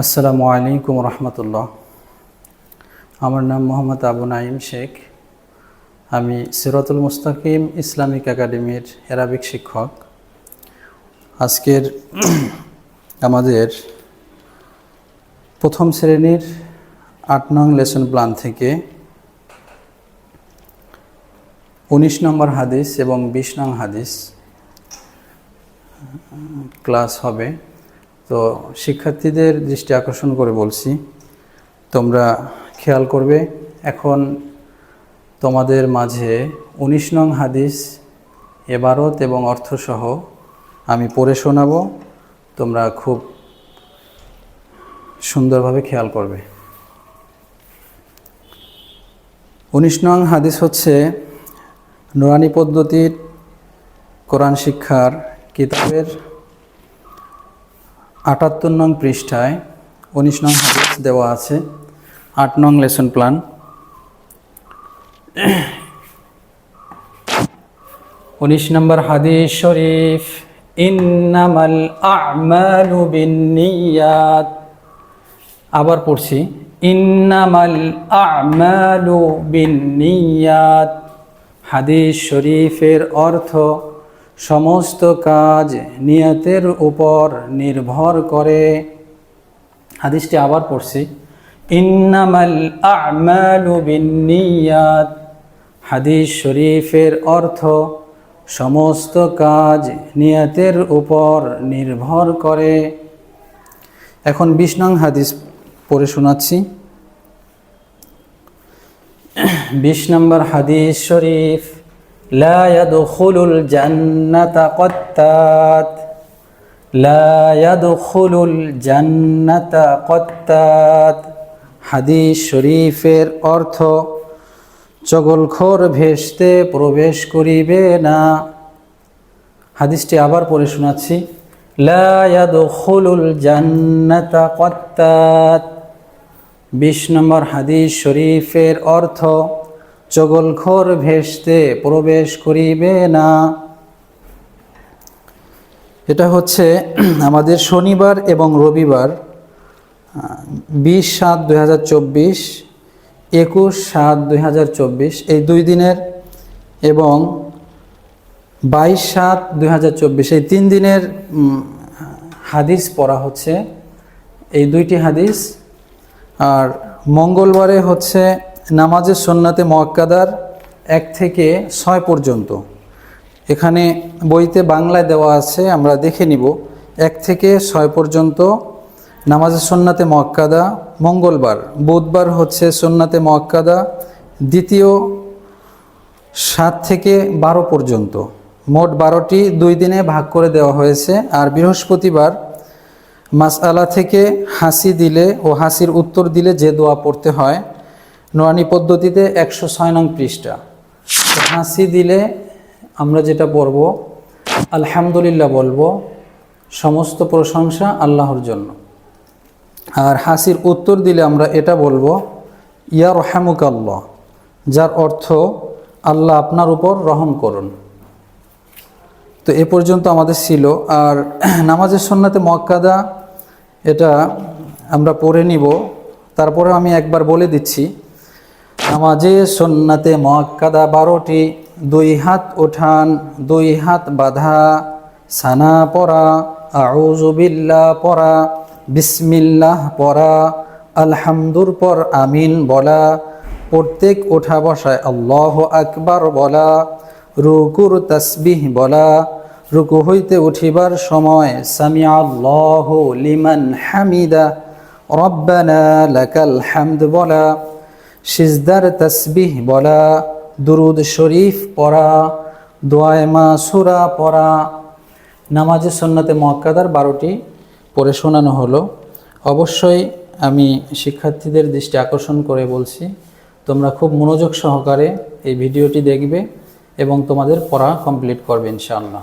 আসসালামু আলাইকুম রহমতুল্লাহ। আমার নাম মোহাম্মদ আবু নাইম শেখ। আমি সিরাতুল মুস্তাকিম ইসলামিক একাডেমির অ্যারাবিক শিক্ষক। আজকের আমাদের প্রথম শ্রেণির আট নং লেসন প্ল্যান থেকে উনিশ নম্বর হাদিস এবং বিশ নং হাদিস ক্লাস হবে। তো শিক্ষার্থীদের দৃষ্টি আকর্ষণ করে বলছি, তোমরা খেয়াল করবে, এখন তোমাদের মাঝে উনিশ নং হাদিস, এবারত এবং অর্থসহ আমি পড়ে শোনাবো, তোমরা খুব সুন্দরভাবে খেয়াল করবে। উনিশ নং হাদিস হচ্ছে নুরানি পদ্ধতির কোরআন শিক্ষার কিতাবের আটাত্তর নং পৃষ্ঠায় উনিশ নং হাদিস দেওয়া আছে, আট নং লেসন প্ল্যান উনিশ নম্বর হাদিস শরীফ, ইন্নামাল আমালু বিন্নিয়াত। আবার পড়ছি, ইন্নামাল আমালু বিন্নিয়াত। হাদিস শরীফের অর্থ সমস্ত কাজ নিয়তের উপর নির্ভর করে। হাদিসটি আবার পড়ছি। ইন্নামাল আমালু বিন্নিয়াত। হাদিস শরীফের অর্থ সমস্ত কাজ নিয়তের উপর নির্ভর করে। এখন বিশ নং হাদিস পড়ে শোনাচ্ছি। বিশ নম্বর হাদিস শরীফ। لا يدخل الجنة قتات لا يدخل الجنة قتات হাদিস শরীফের অর্থ চগলখোর ভেসতে প্রবেশ করিবে না হাদিসটি আবার পড়ে শোনাচ্ছি লা ইয়াদখুলুল জান্নাতা কত্তাত বিশ নম্বর হাদিস শরীফের অর্থ চগলখোর ভেসতে প্রবেশ করিবে না। এটা হচ্ছে আমাদের শনিবার এবং রবিবার বিশ সাত দুই হাজার চব্বিশ, একুশ সাত দুই হাজার চব্বিশ, এই দুই দিনের এবং বাইশ সাত দুই চব্বিশ, এই তিন দিনের হাদিস পড়া হচ্ছে। এই দুইটি হাদিস, আর মঙ্গলবারে হচ্ছে নামাজের সন্নাতে মোয়াক্কাদার এক থেকে ছয় পর্যন্ত। এখানে বইতে বাংলায় দেওয়া আছে, আমরা দেখে নিব। এক থেকে ছয় পর্যন্ত নামাজের সন্নাতে মোয়াক্কাদা, মঙ্গলবার। বুধবার হচ্ছে সন্নাতে মোয়াক্কাদা, দ্বিতীয় সাত থেকে বারো পর্যন্ত। মোট বারোটি দুই দিনে ভাগ করে দেওয়া হয়েছে, আর বৃহস্পতিবার মাসআলা থেকে হাসি দিলে ও হাসির উত্তর দিলে যে দোয়া পড়তে হয় নোয়ানি পদ্ধতিতে একশো ছয় নং পৃষ্ঠা। হাসি দিলে আমরা যেটা পড়ব আলহামদুলিল্লাহ বলব, সমস্ত প্রশংসা আল্লাহর জন্য। আর হাসির উত্তর দিলে আমরা এটা বলব ইয়া রহামুক আল্লাহ যার অর্থ আল্লাহ আপনার উপর রহম করুন। তো এ পর্যন্ত আমাদের ছিল। আর নামাজের সন্নাতে মক্কাদা এটা আমরা পড়ে নিব। তারপরে আমি একবার বলে দিচ্ছি। নামাজে, সন্নাতে মক্কাদা বারোটি, দুই হাত ওঠান দুই হাত বাঁধা, সানা পড়া আউজুবিল্লা পড়া, বিসমিল্লাহ পড়া, আলহামদুর পর আমিন বলা, প্রত্যেক ওঠা বসায় আল্লাহ আকবার বলা, রুকুর তসবিহ বলা, রুকু হইতে উঠিবার সময় সামি আল্লাহ লিমান হামিদা, রব্বানা লাকাল হামদ বলা সিজদার তসবিহ বলা, দুরুদ শরীফ পড়া, দোয়ায় মা সুরা পড়া। নামাজের সন্নাতে মক্কাদার বারোটি পড়ে শোনানো হলো। অবশ্যই আমি শিক্ষার্থীদের দৃষ্টি আকর্ষণ করে বলছি, তোমরা খুব মনোযোগ সহকারে এই ভিডিওটি দেখবে এবং তোমাদের পড়া কমপ্লিট করবে ইনশাআল্লাহ।